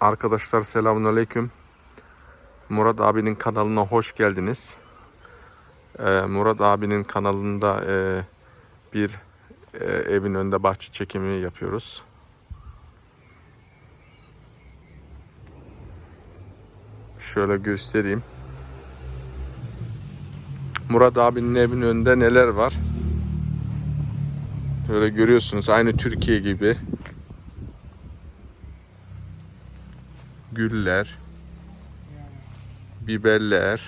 Arkadaşlar selamünaleyküm. Murat abinin kanalına hoş geldiniz. Ee, Murat abinin kanalında e, bir e, evin önünde bahçe çekimi yapıyoruz. Şöyle göstereyim. Murat abinin evin önünde neler var? Böyle görüyorsunuz aynı Türkiye gibi. Güller, biberler,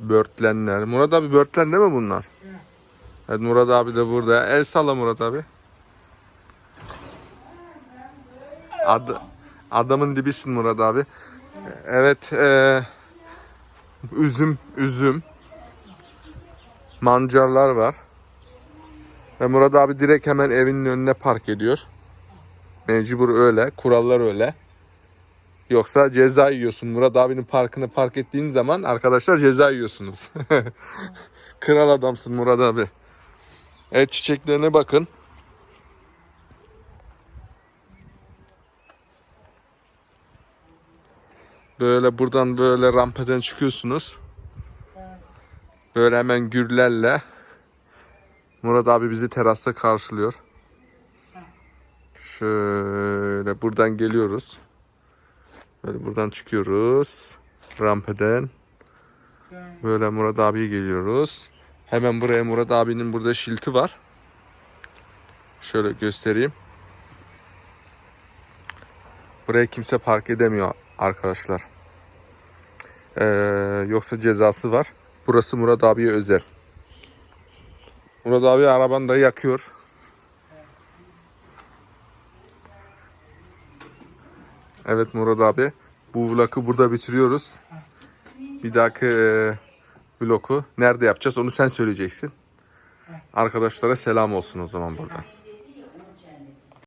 börtlenler. Murat abi börtlen değil mi bunlar? Evet Murat abi de burada. El salla Murat abi. Ad, adamın dibisin Murat abi. Evet. E, üzüm, üzüm. Mancarlar var. Ve Murat abi direkt hemen evinin önüne park ediyor. Mecbur öyle. Kurallar öyle. Yoksa ceza yiyorsun. Murat abinin parkını park ettiğin zaman arkadaşlar ceza yiyorsunuz. Kral adamsın Murat abi. Evet çiçeklerine bakın. Böyle buradan böyle rampadan çıkıyorsunuz. Böyle hemen gürlerle Murat abi bizi terasta karşılıyor. Şöyle buradan geliyoruz. Böyle buradan çıkıyoruz. Rampeden. Böyle Murat abiye geliyoruz. Hemen buraya Murat abinin burada şilti var. Şöyle göstereyim. Buraya kimse park edemiyor arkadaşlar. Ee, yoksa cezası var. Burası Murat abiye özel. Murat abi arabanı da yakıyor. Evet Murat abi. Bu vlogu burada bitiriyoruz. Bir dahaki e, vlogu nerede yapacağız onu sen söyleyeceksin. Arkadaşlara selam olsun o zaman buradan.